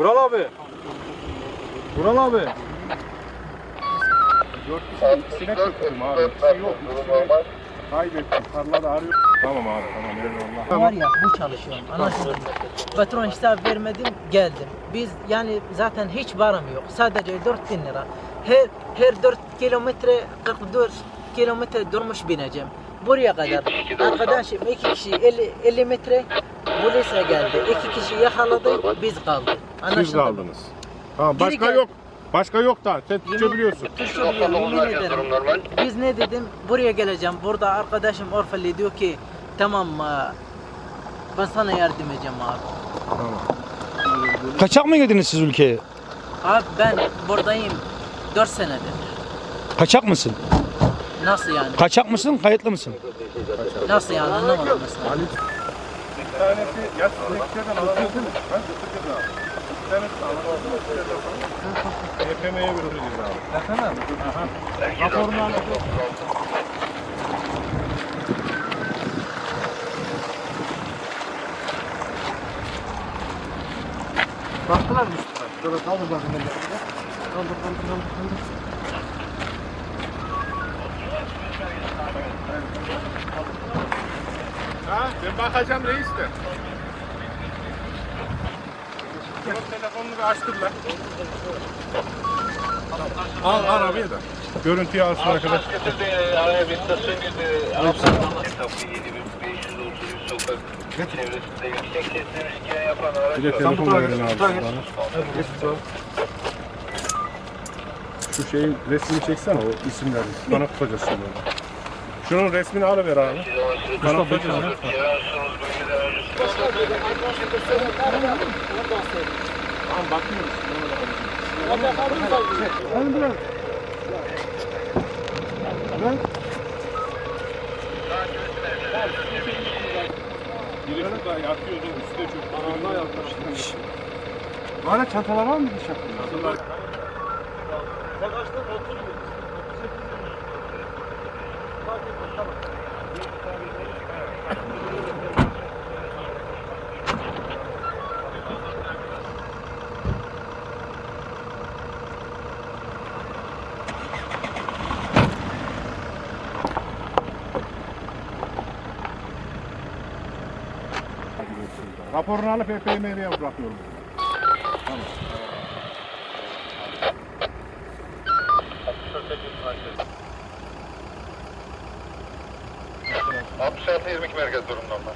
Vural abi. Vural abi. Dört kişi ikisine kırptım abi. İkisi yok. İkisine kaybettim. Tarlada arıyor. Tamam abi tamam eyvallah. Var ya bu çalışıyorum. Anasını. Patron hesap vermedim geldim. Biz yani zaten hiç varım yok. Sadece 4000 lira. Her her 4 kilometre 44 kilometre durmuş bineceğim. Buraya kadar. Arkadaşım iki kişi 50, 50 metre polise geldi. İki kişi yakaladı biz kaldık. Siz Anlaşıldı mı? kaldınız. Tamam başka gel- yok. Başka yok da sen Türkçe biliyorsun. Türkçe biliyorum, yemin ederim. Biz ne dedim? Buraya geleceğim. Burada arkadaşım Orfali diyor ki tamam e, ben sana yardım edeceğim abi. Tamam. Kaçak mı girdiniz siz ülkeye? Abi ben buradayım 4 senedir. Kaçak mısın? Nasıl yani? Kaçak mısın, kayıtlı mısın? Nasıl yani anlamadım mesela. Bir tanesi ya Türkçe'den alabilirsiniz. Ben Türkçe'den aldım. YPM'ye vereceğiz abi. Efendim? Aha. Raporunu anlatıyor. Baktılar mı? Şöyle kaldır bakın. Kaldır kaldır kaldır kaldır. Ha, ben bakacağım reis de. Telefonunu bir açtır lan. Al arabayı da. Görüntüyü alsın arkadaş. Araya bir istasyon girdi. Etapı 7533 sokak çevresinde yüksek sesle riske yapan araç Bir de telefon verin abi. Bana. Şu şeyin resmini çeksene o isimleri. Bana tutacağız şimdi. Şunun resmini alıver abi. Bana tutacağız. Tamam bakmıyoruz. Hadi biraz. Biri burada yatıyordu üstte çok. Allah yaklaştı. Hala çantalar var mı dışarıda? Raporunu alıp EPM'ye bırakıyorum. Tamam. 66 22 merkez durumda onlar.